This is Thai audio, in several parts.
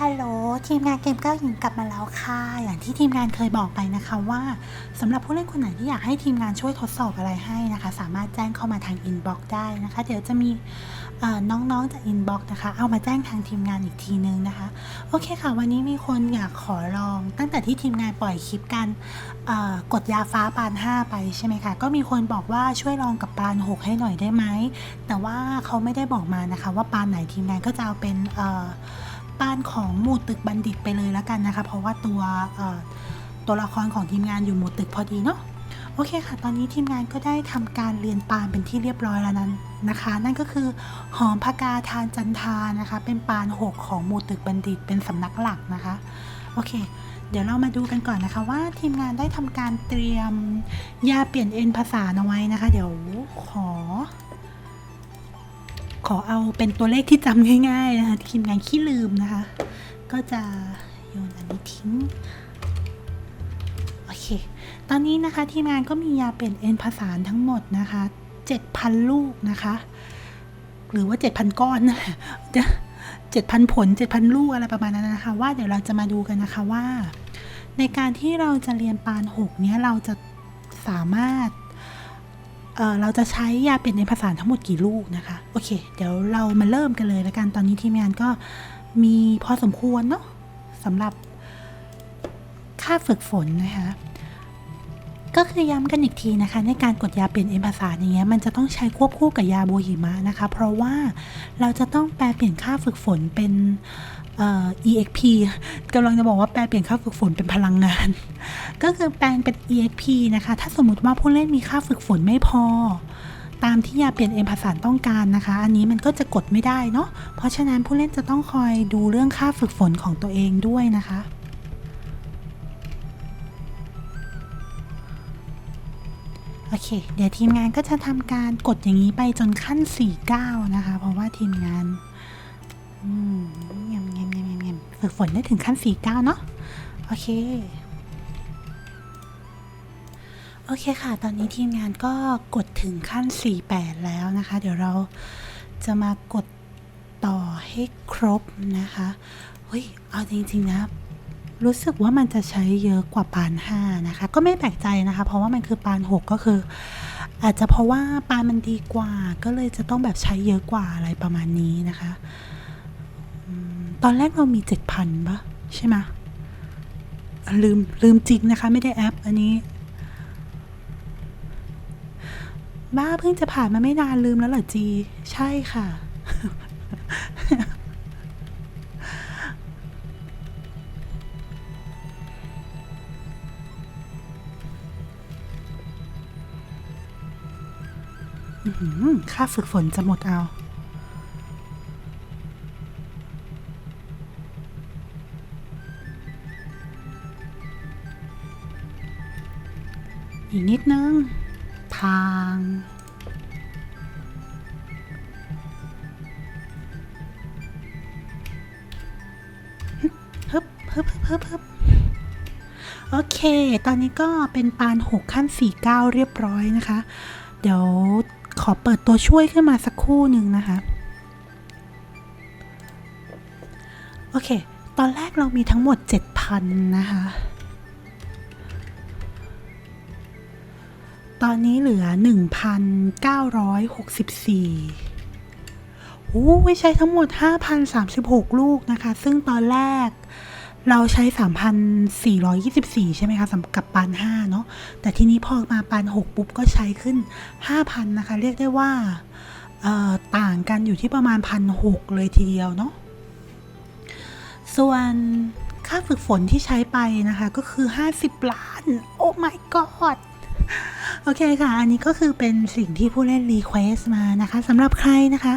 ฮัลโหลทีมงานเกมเก้าหญิงกลับมาแล้วค่ะ อย่างที่ทีมงานเคยบอกไปนะคะว่าสำหรับผู้เล่นคนไหนที่อยากให้ทีมงานช่วยทดสอบอะไรให้นะคะ สามารถแจ้งเข้ามาทางอินบ็อกซ์ได้นะคะ เดี๋ยวจะมีน้องๆจากอินบ็อกซ์นะคะ เอามาแจ้งทางทีมงานอีกทีนึงนะคะ โอเคค่ะ วันนี้มีคนอยากขอลอง ตั้งแต่ที่ทีมงานปล่อยคลิปกันกดยาฟ้าปาน 5 ไปใช่ไหมคะก็มีคนบอกว่าช่วยลองกับปาน 6 ให้หน่อยได้ไหมแต่ว่าเขาไม่ได้บอกมานะคะ ว่าปานไหนทีมงานก็จะเอาเป็นเอ่อ ปานของหมู่ตึกบัณฑิตไปเลยแล้วกันนะคะ เพราะว่าตัวตัวละครของทีมงานอยู่หมู่ตึกพอดีเนาะโอเคค่ะ ตอนนี้ทีมงานก็ได้ทำการเรียนปานเป็นที่เรียบร้อยแล้วนั้นนะคะ นั่นก็คือหอมพกาทานจันทานะคะ เป็นปานหกของหมู่ตึกบัณฑิตเป็นสำนักหลักนะคะ โอเค เดี๋ยวเรามาดูกันก่อนนะคะ ว่าทีมงานได้ทำการเตรียมยาเปลี่ยนเอ็นภาษาเอาไว้นะคะ เดี๋ยวขอ ขอเอาเป็นตัวเลขที่จำง่ายๆนะคะทีมงานขี้ลืมนะคะ ก็จะโยนอันนี้ทิ้ง โอเค ตอนนี้นะคะทีมงานก็มียาเปลี่ยนเอ็นผสานทั้งหมดนะคะ 7,000 ลูกนะคะ หรือว่า 7,000 ก้อนนั่นแหละเจ็ดพันผล 7,000 ลูกอะไรประมาณนั้นนะคะ ว่าเดี๋ยวเราจะมาดูกันนะคะว่า ในการที่เราจะเรียนปานหกเนี้ยเราจะสามารถ เราจะใช้ยาเปลี่ยนในภาษาทั้งหมดกี่ลูกนะคะ โอเค เดี๋ยวเรามาเริ่มกันเลยล้วกัน ตอนนี้ทีมงานก็มีพอสมควรเนาะสำหรับค่าฝึกฝนนะคะ ก็คือย้ำกันอีกทีนะคะ ในการกดยาเปลี่ยนเอ็นภาษาอย่างเงี้ยมันจะต้องใช้ควบคู่กับยาโบหิมะนะคะ เพราะว่าเราจะต้องแปลเปลี่ยนค่าฝึกฝนเป็น exp กำลังจะบอกว่าแปลเปลี่ยนค่าฝึกฝนเป็นพลังงาน ก็คือแปลงเป็น exp นะคะ ถ้าสมมติว่าผู้เล่นมีค่าฝึกฝนไม่พอ ตามที่ยาเปลี่ยนเอ็นภาษาต้องการนะคะ อันนี้มันก็จะกดไม่ได้เนาะ เพราะฉะนั้นผู้เล่นจะต้องคอยดูเรื่องค่าฝึกฝนของตัวเองด้วยนะคะโอเค เดี๋ยวทีมงานก็จะทำการกดอย่างนี้ไปจนขั้น 49 นะคะ เพราะว่าทีมงาน อืม ฝึกฝนได้ถึงขั้น 49 เนาะโอเค โอเคค่ะ ตอนนี้ทีมงานก็กดถึงขั้น 48 แล้วนะคะ เดี๋ยวเราจะมากดต่อให้ครบนะคะเฮ้ยเอาจริงๆนะรู้สึกว่ามันจะใช้เยอะกว่าปาน 5 นะคะ ก็ไม่แปลกใจนะคะ เพราะว่ามันคือปาน 6 ก็คือ อาจจะเพราะว่าปานมันดีกว่า ก็เลยจะต้องแบบใช้เยอะกว่าอะไรประมาณนี้นะคะ ตอนแรกเรามี7,000ปะใช่ไหมลืม ลืมจริงนะคะ ไม่ได้แอป อันนี้ บ้าเพิ่งจะผ่านมาไม่นานลืมแล้วเหรอจี ใช่ค่ะ ค่าฝึกฝนจะหมดเอา อีกนิดนึง ทาง ฮึบฮึบฮึบฮึบฮึบโอเค ตอนนี้ก็เป็นปาน 6 ขั้น 49 เรียบร้อยนะคะ เดี๋ยวขอเปิดตัวช่วยขึ้นมาสักครู่หนึ่งนะคะ โอเค ตอนแรกเรามีทั้งหมด 7,000 นะคะ ตอนนี้เหลือ 1,964โอ้ใช้ทั้งหมด 5,036 ลูกนะคะ ซึ่งตอนแรกเราใช้ 3,424 ใช่ไหมคะสำหรับกับปาน5เนาะ แต่ทีนี้พอมาปาน 6 ปุ๊บก็ใช้ขึ้น 5,000 นะคะ เรียกได้ว่าต่างกันอยู่ที่ประมาณ 1,600 เลยทีเดียวเนาะ ส่วนค่าฝึกฝนที่ใช้ไปนะคะ ก็คือ 50 ล้าน โอ้ my god โอเคค่ะ อันนี้ก็คือเป็นสิ่งที่ผู้เล่นรีเควสมานะคะสำหรับใครนะคะ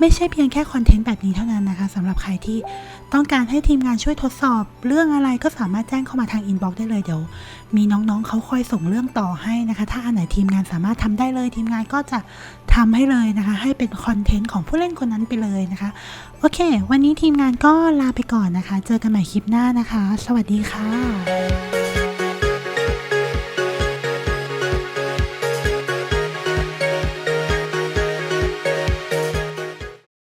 ไม่ใช่เพียงแค่คอนเทนต์แบบนี้เท่านั้นนะคะสำหรับใครที่ต้องการให้ทีมงานช่วยทดสอบ เรื่องอะไรก็สามารถแจ้งเข้ามาทางอินบ็อกซ์ได้เลยเดี๋ยวมีน้องๆเขาคอยส่งเรื่องต่อให้นะคะ ถ้าอันไหนทีมงานสามารถทำได้เลย ทีมงานก็จะทำให้เลยนะคะ ให้เป็นคอนเทนต์ของผู้เล่นคนนั้นไปเลยนะคะ โอเค วันนี้ทีมงานก็ลาไปก่อนนะคะ เจอกันใหม่คลิปหน้านะคะ สวัสดีค่ะ